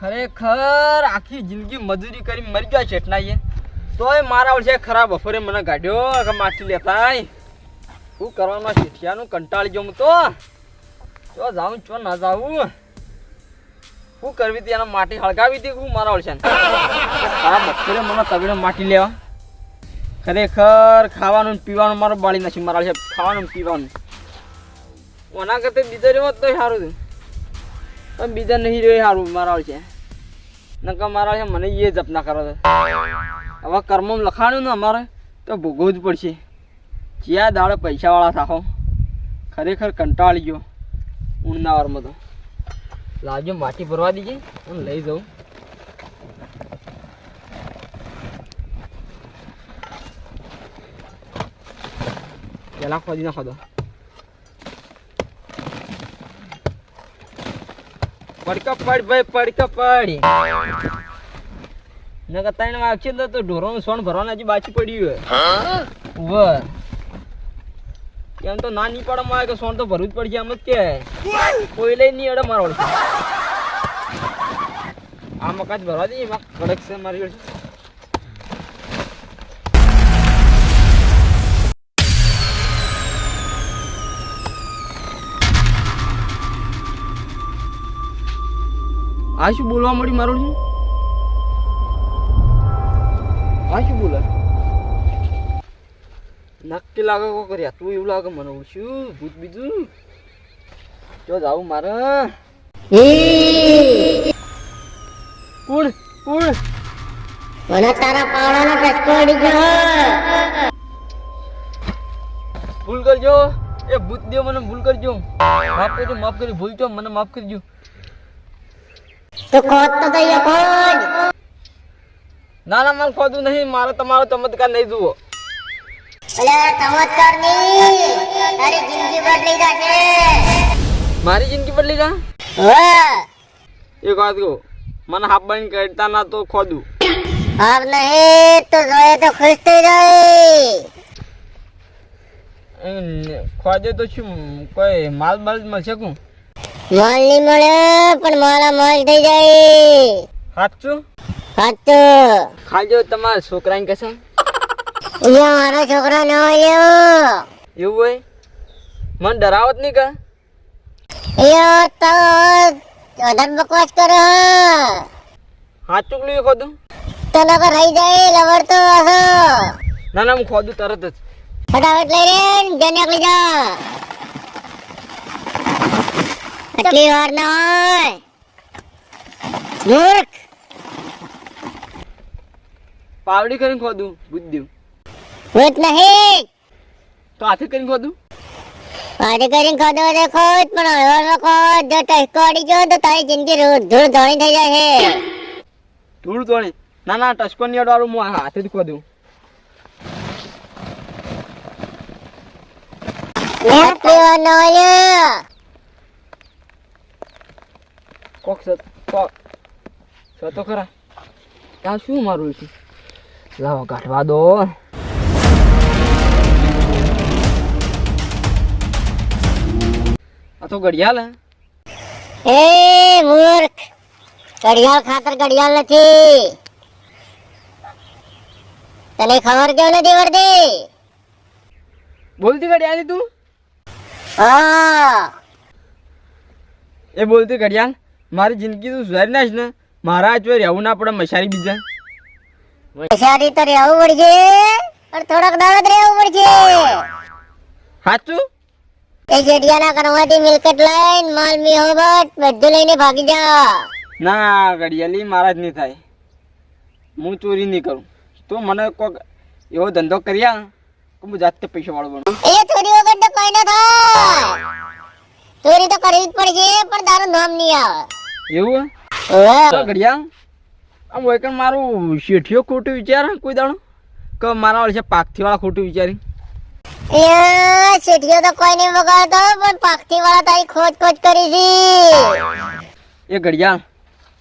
ખરેખર આખી જિંદગી મજૂરી કરી મરી ગયા શેઠનાઈએ તોય મારા વર્ષે ખરાબ બપોરે મને કાઢ્યો કે માટી લેતા શું કરવાનું શેઠિયાનું કંટાળી ગયો હું તો. જાઉં છો ના જાઉં. શું કરવી હતી એના માટી હળગાવી હતી હું મારા ઓળશે ખરાબ મચ્છરે મને તગડે માટી લેવા. ખરેખર ખાવાનું પીવાનું મારું બાળી નાખ્યું, મારા ઓળશે ખાવાનું પીવાનું. ઓના કરતા બીજા રહ્યો તો સારું હતું. પણ બીજા નહીં રહ્યો સારું, મારા છે નકર મારા છે મને એ જપ ના કરો હવે કર્મમાં લખાણું ને અમારે, તો ભોગવવું જ પડશે. જ્યાં દાડે પૈસાવાળા થાકો ખરેખર કંટાળી ગયો ઊંડના વારમાં તો. લાવજો માટી ભરવા દીજે અને લઈ જાઉં. પેલા ખોદી નાખો દો પડકા પડ ભાઈ પડકા પડ. નકર ત્રણ વાગશે તો ઢોરો સોન ભરવાના હજી બાકી પડ્યું હોય. કેમ તો ના નહીં આવે કે સોન તો ભરવું જ પડશે એમ જ કે કોઈ લઈ નહીં અડે મારો આ મકાન ભરવા દઈએ, એમાં કડક છે મારી જોડે આ શું બોલવા મળી મારું છે આ શું બોલે? નક્કી લાગે કો કર્યા તું એવું લાગે મને શું ભૂત બીજું? જો જાવું મારે. કોણ કોણ મને તારા પાવડાનો ટચકો અડી ગયો ભૂલ કરજો. એ ભૂત દેવ મને ભૂલ કરજો. માફ કરજો માફ કરી ભૂલ છો મને માફ કરજો. તો ખોદ તો દઈએ ખોદ ના ના મારે ખોદું નહીં. મારે તમારો ચમત્કાર નહીં જુઓ. મારી જિંદગી બદલી જા એક વાત કહું મને હાફ બંધ કરતા ના તો ખોદું. હાફ નહીં તો જોઈએ તો ખુશ થઈ જાય ખોદે તો શું કોઈ માલ બાલ મળશે કું માલ નહીં મળે પણ મારા માલ થઈ જાય. સાચું સાચું ખાજો તમારા છોકરાને કહેશે. અહીંયા મારો છોકરો ન હોય એવું હોય? મને ડરાવત નહીં કા? એ તો અધર બકવાસ કરે સાચું લઈએ ખોદું? તને પર રહી જાય લવડતો હશો ના ના હું ખોદું તરત જ. ફટાફટ લઈ રે જને ઘર જા. આટલી વાર ના હોય. મૂર્ખ. પાવડી કરીને ખોદું બુદ્ધિ ભૂત નહીં. તો હાથે કરીને ખોદું? આજે કરીને ખોદો તો ખોદ પણ હળવામાં ખોદ. જો ટસકો અડી ગયો તો તારી જિંદગી ધૂળ ધોણી થઈ જાય છે ધૂળ? ધોણી ના ના ટસકો નહીં અડવાળું હું ખોદું. કોક કોક સતો ખરા. ત્યાં શું મારું છે લાવો કાઢવા દો. આ તો ઘડિયાળ હે. એ મૂર્ખ! ઘડિયાળ ખાતર ઘડિયાળ નથી. તને ખબર કેમ નથી પડતી? બોલતી ઘડિયાળ તું? હા. એ બોલતી ઘડિયાળ મારી જિંદગી તું સુધારી નાખ ને મારા જો રહેવું ના પડે મશારી બીજા. મશારી તો રહેવું પડશે પણ થોડોક દાડો જ રહેવું પડશે. સાચું? એ જેઠિયાના કરવાથી મિલકત લઈને માલ મિહોબત બધું લઈને ભાગી જા. ના ઘડિયાલી મારા જ નહીં થાય. હું ચોરી નહીં કરું. તો મને કોક એવો ધંધો કર્યા કે હું જાતે પૈસા વાળો બનું. એ ચોરી વગર તો કોઈ ન થાય. ચોરી તો કરવી જ પડશે પણ તારું નામ નહીં આવે. એવું. હે. ઘડિયાળ આમ હોય કે મારું શેઠિયો ખોટું વિચાર કોઈ દાડો? કે મારા વર્ષે પાકથી વાળા ખોટું વિચારી? શેઠિયો તો કોઈ નહીં બગાડતો પણ પાકથી વાળા તારી ખોજ ખોજ કરી છે. એ ઘડિયાળ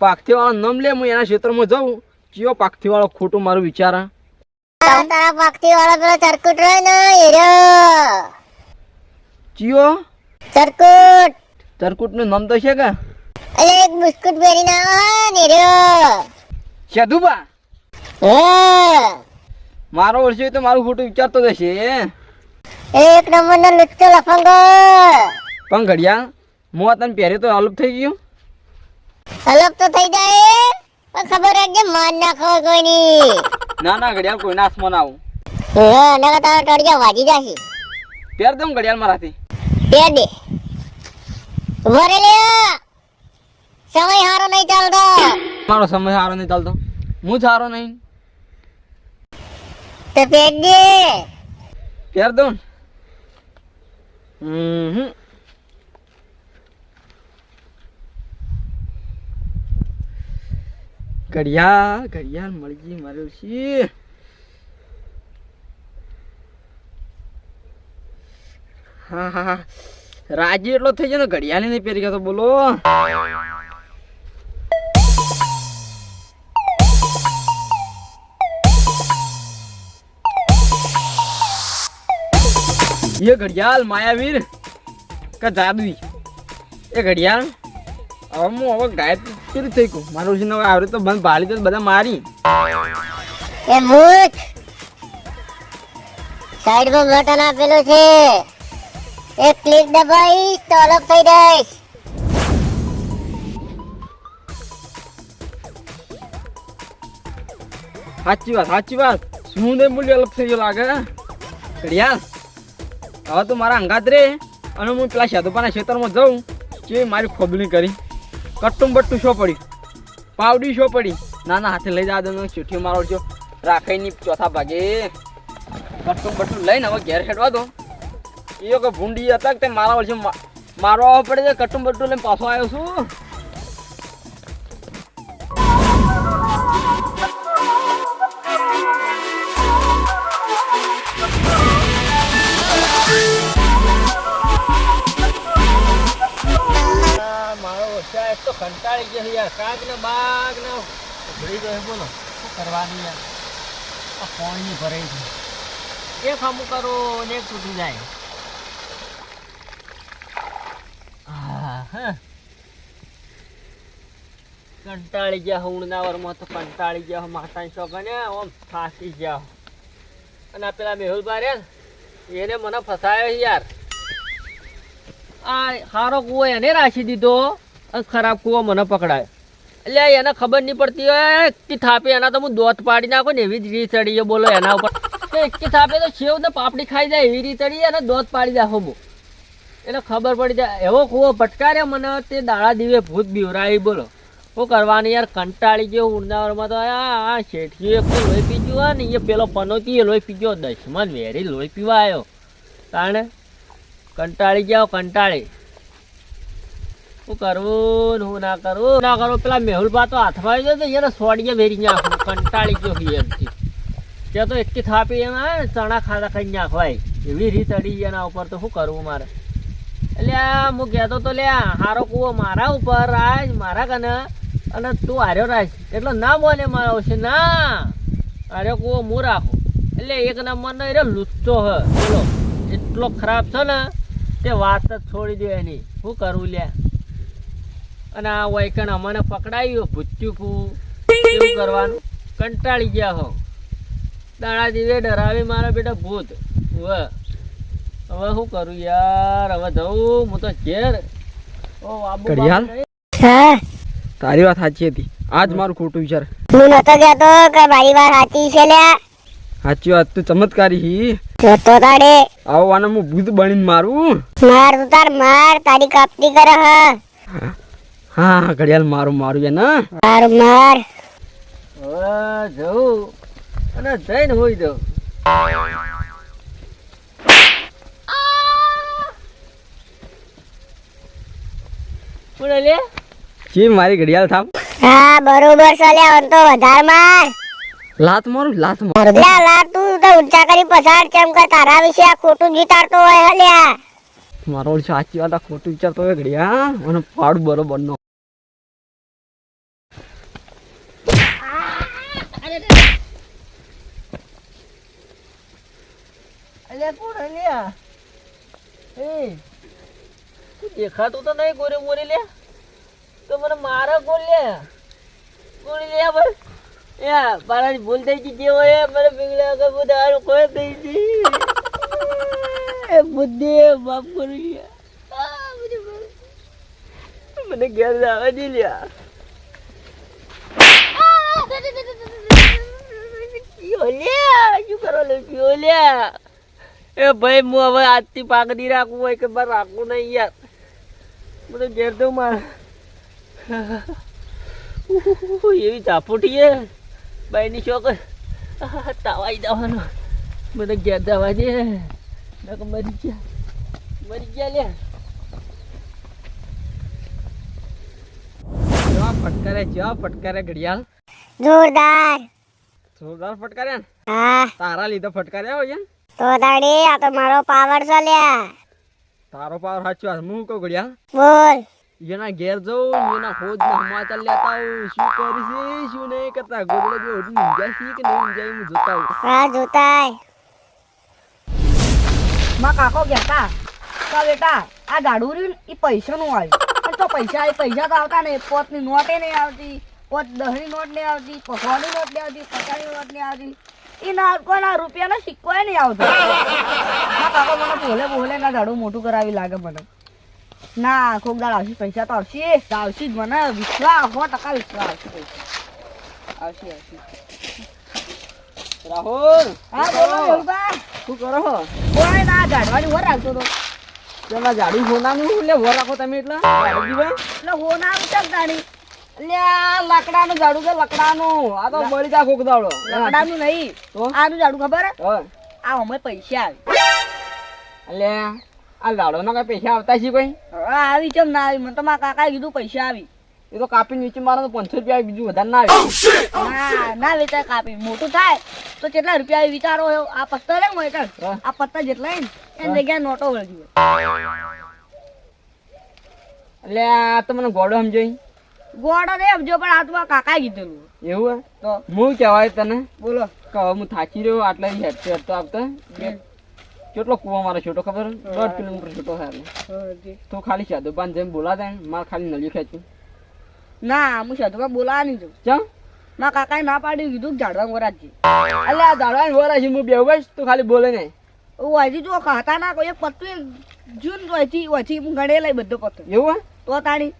પાકથી વાળો નામ લે હું એના ક્ષેત્રમાં જઉં. કયો પાકથી વાળો ખોટું મારું વિચાર? તારા પક્ષી વાળો પેલો ચરકુટ રહ્યો ને એ રહ્યો ચિયો ચરકુટ. ચરકુટનું નામ તો છે કે? અલે એક બિસ્કુટ પહેરીને આવો ને એ રહ્યો સેધુબા. હા. મારો વર્ષે તો મારું ખોટું વિચારતો જશે એક નંબર નો લુચ્ચો લફંગો. પણ ઘડિયાળ હું આ તને પહેરે તો અલુપ થઈ ગયું? અલગ તો થઈ જાય પણ ખબર રાખજે માન નાખો કોઈ ની ના ના ઘડિયાળ કોઈ નાશમાં ના આવું. હા નકર તારો ટડિયા વાજી જાશે. પહેર દઉં ઘડિયાળ મારાથી. પહેર દે. વરે લે. સમય હારો નહીં ચાલતો. મારો સમય સારો નહીં ચાલતો. હું સારો નહીં. તો પહેર દે. પહેર દઉં હમ ઘડિયાળ ઘડિયાળ મળી ગઈ છે. હા હા હા. રાજી એટલો થઈ ગયો ને ઘડિયાળ નહીં પહેરી ગયો તો બોલો. ये ઘડિયાળ માયાવીર કે જાદુઈ? એ ઘડિયાળ? હવે હું હવે ગાયબ કેવી થઈ ગયું મારું છે ને આવડે તો બંધ ભાળી તો બધા મારી. એ ભૂત! સાઈડમાં બટન આપેલું છે. એ ક્લિક દબાઈશ તો અલગ થઈ જઈશ. સાચી વાત સાચી વાત. શું ને મૂલ્ય અલગ થઈ ગયો લાગે? ઘડિયાળ? હવે તો મારા અંગાત રે અને હું પેલા સાધુપાના ખેતરમાં જાઉં કે મારી ખોબલી કરી. કટ્ટું બટ્ટું શો પડી પાવડી શો પડી? ના ના હાથે લઈ જવા દઉં ચીઠી મારો છો રાખઈની ચોથા ભાગે. કટ્ટું બટ્ટું લઈને હવે ઘેર ખેડવા દો. એ કે ભૂંડી હતા કે મારા વર્ષે મારવા પડે છે કટ્ટું બટ્ટું લઈને પાછો આવ્યો છું. કંટાળી ગયો યાર કાગ ને બાગ ને ભરી ગયો બોલો. શું કરવાનું યાર? આ પાણી ભરે છે. એક અમુક કરો ને એક તૂટી જાય. કંટાળી ગયા હુણના વરમાં તો કંટાળી ગયા માતાની શોખને આમ ફાંસી ગયા અને આ પેલા મેહુલભાઈ રે એને મને ફસાયો યાર. આ સારો કુવો એને રાખી દીધો. ખરાબ કૂવો મને પકડાય. એટલે એને ખબર નહીં પડતી હોય કે થાપે, એના તો હું દોત પાડી નાખું ને એવી જ રીત ચડી બોલો એના ઉપર. કે કે થાપે તો સેવ ને પાપડી ખાઈ જાય, એવી રીત ચડી અને દોત પાડી નાખો બહુ એટલે ખબર પડી જાય, એવો કૂવો પટકારે મને, તે દાડા દીવે ભૂત બીવરાવી બોલો. શું કરવાની યાર, કંટાળી ગયો ઉંડાવરમાં તો, આ શેઠીએ એક લોહી પીજ્યું હોય ને, એ પેલો પનોતી એ લોહી પી ગયો દસમાં વેરી લોહી પીવા આવ્યો તાણે, કંટાળી ગયો, કંટાળી. શું કરવું હું ના કરું? ના કરું, પેલા મેહુલ પા તો હાથમાં આવી જાય યાર સોડીએ ભેરી નાખું, કંટાળી ગયો હોય એમથી ત્યાં તો એટલી થાપી એમ આવે ચણા ખાતા ખાઈ નાખવાય. એવી રીત અડી એના ઉપર તો શું કરવું મારે? એટલે હું કહેતો તો લે હારો કૂવો મારા ઉપર રાજ મારા કને. અને તું હાર્યો રાજ એટલે ના બોલે મારા આવશે ના, હાર્યો કૂવો હું રાખું. એટલે એક નંબરનો એ લુચ્ચો હ. બોલો, એટલો ખરાબ છે ને, તે વાત જ છોડી દો એની. શું કરવું લે અને આ વૈકણ અમને પકડાયું ભૂચ્યું ફૂ કરવાનું. કંટાળી ગયા હો. દાડા જીવે ડરાવી મારા બેટા ભૂત. હવે હવે શું કરું યાર? હવે જવું હું તો ઘેર. ઓ તારી વાત સાચી હતી. આજ મારું ખોટું વિચાર. હું નતો કહેતો કે મારી વાત સાચી છે લ્યા? સાચી વાત. તું ચમત્કારી હી. જોતો તારે આવો આને હું ભૂત બનીને મારું. માર તું તાર માર. તારી કાપતી કરે હા. હા ઘડિયાળ મારું મારું છે ને મારું માર જવું. અને જઈને હોઈ જવું પૂરે લે જી મારી ઘડિયાળ થામ હા બરોબર છે લ્યા આમ તો વધાર માર. લાત મારું લાત મારું. લે લાત તું તો ઊંચા કરી પસાર કેમ કર? તારા વિશે આ ખોટું જીતાડતો હોય હલ્યા મારો સાચી વાત આ ખોટું વિચારતો હોય ઘડિયાળ અને પાડ બરોબર નો અલ્યા કોણ અલ્યા એ તું દેખાતું તો નહીં ગોરે મોરે લે તો મને મારે કોણ લે કોણ લે બસ એ બાળાની ભૂલ થઈ ગઈ જેવો એ મને બિગડ્યા કે બધા કોઈ થઈ ગઈ એ બુદ્ધિ બાપ કરું. મને ઘેર જવા દે લ્યા કરો લે કયો લ્યા એ ભાઈ હું હવે આજથી પાકડી રાખવું હોય કે બાર રાખવું નહીં યાર. મને ઘેર દઉં માર એવી ચાપોટી એ બાઈની શોખ તાવાઈ જવાનો. મને ઘેર જવા દે. મરી ગયા. મરી ગયા લે જવા ફટકારે જેવા ફટકારે ઘડિયાળ. જોરદાર. જોરદાર ફટકાર્યા હા. તારા લીધે ફટકાર્યા હોય તો દાડી આ તો મારો પાવર છે લ્યા. તારો પાવર સાચો હું કહું ઘડિયાળ બોલ. એના ઘેર જવું એના ખોજ ના સમાચાર લેતા આવું શું કરીશ શું નહીં કરતા ગોગડે જો હું ઊંઘ્યા છીએ કે નહીં ઊંઘ્યા હું જોતા આવું. હા જોતાય. માં કાકો કહેતા કા બેટા આ ગાડું રહ્યું ને એ પૈસાનું આવ્યું. પણ તો પૈસા એ પૈસા તો આવતા નહીં. પોતની નોટે નહીં આવતી પોત દહની નોટ નહીં આવતી પકવાની નોટ નહીં આવતી પચાસની નોટ નહીં આવતી. એ ના કોના રૂપિયાનો સિક્કો ય નહીં આવતો. માં મને બોલે બોલે ના ઝાડું મોટું કરાવી લાગે મને. ના કોક દાડ આવશે પૈસા તો આવશે. આવશે જ મને. વિશ્વાસ સો ટકા વિશ્વાસ આવશે પૈસા. આવશે આવશે. રાહુલ! હા બોલો મેહુલભા. શું કરો છો કોઈ ના ગાડવાની વર આવતો તો. પેલા જાડુ સોનાનું એટલે વર રાખો તમે એટલે? હો એટલે હોના ઉચક ગાડી અલ્યા લાકડાનું ઝાડુ છે લકડાનું. આ તો મળી જા કોક દાડો. લકડાનું નહીં. તો આનું ઝાડુ ખબર? હે? આ અમે પૈસા આવી એટલે આ લાડોના કઈ પૈસા આવતા છે કોઈ? આવી ચમ ના આવી? મને તો મારા કાકા કીધું પૈસા આવી. એ તો કાપીને નીચે મારો તો પાંચસો રૂપિયા બીજું વધારે ના આવે. ના ના વેચાય કાપી. મોટું થાય તો કેટલા રૂપિયા વિચારો આ પત્તર હે. મોય આ પત્તા જેટલા હોય ને એની જગ્યાએ નોટો વળગી એટલે આ તો મને ગોડો સમજાય. ગોળો નહીં આપજો પણ આ તો કીધેલું. એવું તો? હું કહેવાય તને? બોલો. કે હું થાકી રહ્યો આટલા હેઠતો આવતો. કેટલો કૂવો મારો છોટો ખબર દોઢ કિલોમીટર છોટો છે તો ખાલી સાધુ પાન જેમ બોલાતા ને મારે ખાલી નળિયું ખેંચું. ના હું સાધુમાં બોલાવાની છું ચમ? ના કાકાએ ના પાડી કીધું ઝાડવા વરાજી એટલે આ ઝાડવા વરા છે હું બેવ બસ તું ખાલી બોલે નહીં વાજી જો કાકા ના કોઈ પત્તું જૂન વાંચી વાંચી હું ગણે લઈ બધો પત્તો. એવું તો તાણી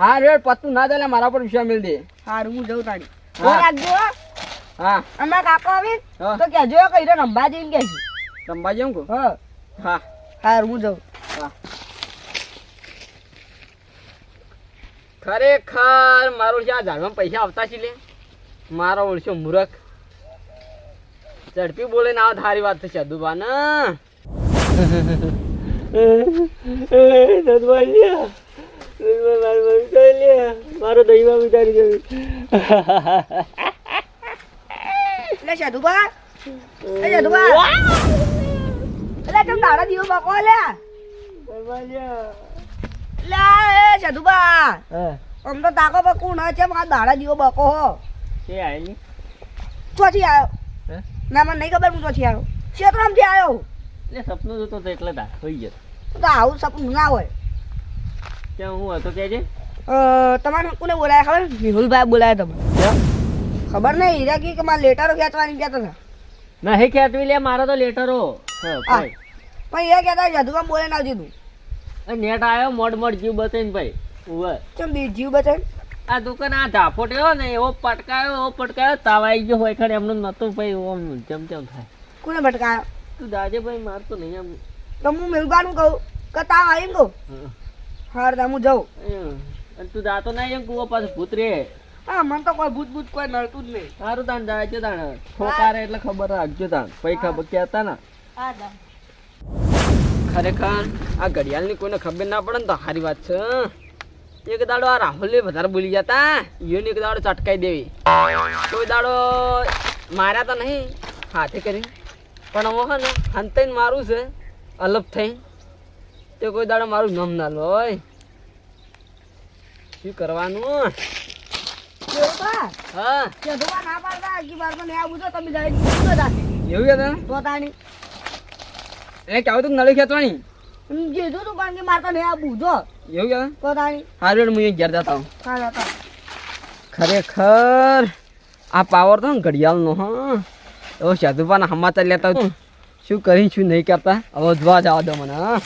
હા રેડ પત્તું ના ચાલે મારા પર વિશ્વાસ મિલ દે હારું હું જઉં તાણી હા. ફોન રાખજો હા અમારા કાકો આવે. તો કહેજો કઈ રે અંબાજી જઈને કહેજો અંબાજી એમ કહું હા હા હારું હું જઉં હા ખરેખર મારો છે આ ઝાડમાં પૈસા આવતા છે લે મારો ઓળશો મૂરખ ઝડપી બોલે ના ધારી વાત થશે અદુબા ને મારો દહીમાં વિચારી ગયું એટલે સાધુબા એ સાધુબા એટલે કેમ દાડા દીવો બકો લે લે એ સાધુબા આમ તો તાકો પર કોણ છે આ દાડા દીવો બકો હો એ આયેલી ચોથી આવ્યો હે? ના મને નહીં ખબર હું ચોથી આવ્યો ક્ષેત્રમથી આવ્યો એટલે સપનું જોતો તો એટલે તા થઈ ગયો તો આવું સપનું ના હોય ત્યાં હું હતો કે છે અ, તમારે કોને બોલાયા ખબર? મેહુલભાઈ બોલાયા તમે ખબર નહીં હીરા કી મારે લેટરો ખેંચવાની કહેતા હતા હે લે મારો તો લેટરો. પણ એ કહેતા જધુમાં બોલે ના દીધું. નેટ આવ્યો મોડ મોડ જીવ બતાવીને ભાઈ. ઉવે. ચમ બી જીવ બચે આ દુકાન આ ઝાપોટ એવો ને એવો પટકાયો એવો પટકાયો તાવ આવી ગયો હોય ખરે એમનું નતું ભાઈ ઓમ તેમ થાય. કોને ભટકાયો? તું દાજે ભાઈ મારતો નહીં એમ. તો હું મેહુલભાઈનું કહું કે તાવ આવીને કહું. હાર દામુ જાઉં અને તું જાતો નહીં એમ કુવો પાછું ભૂત રે. હા મને તો કોઈ ભૂત ભૂત કોઈ નડતું જ નહીં. સારું તાન છે તાણ. ઠોકારે એટલે ખબર રાખજો તાણ. પૈસા ખબર હતા ને? ખરેખર આ ઘડિયાળની કોઈને ખબર ના પડે ને તો સારી વાત છે એક દાડો આ રાહુલ ને વધારે બોલી જતા ઈયોને એક દાડો ચટકાઈ દેવી. કોઈ દાડો માર્યા તો નહીં હાથે કરી. પણ હવે હે ને હંતાઈને મારું છે અલગ થઈ. તે કોઈ દાડો મારું નામ ના લો શું કરવાનું? હા. ના પાડતા આખી બારમાં નહીં આવું તો તમે જાય એવું કહેતા તો તાણી. એ કેવું તું નળી ખેંચવાની? એમ કીધું તું પણ કે મારતા નહીં આવું જો. એવું કહેતા તો તાણી. હારું હું ઘેર જતા હું ખરેખર આ પાવર તો ને ઘડિયાળનો હા. તો સાધુપાના સમાચાર લેતા શું કરી શું નહીં કરતા? હવે જોવા જવા દો મને હા.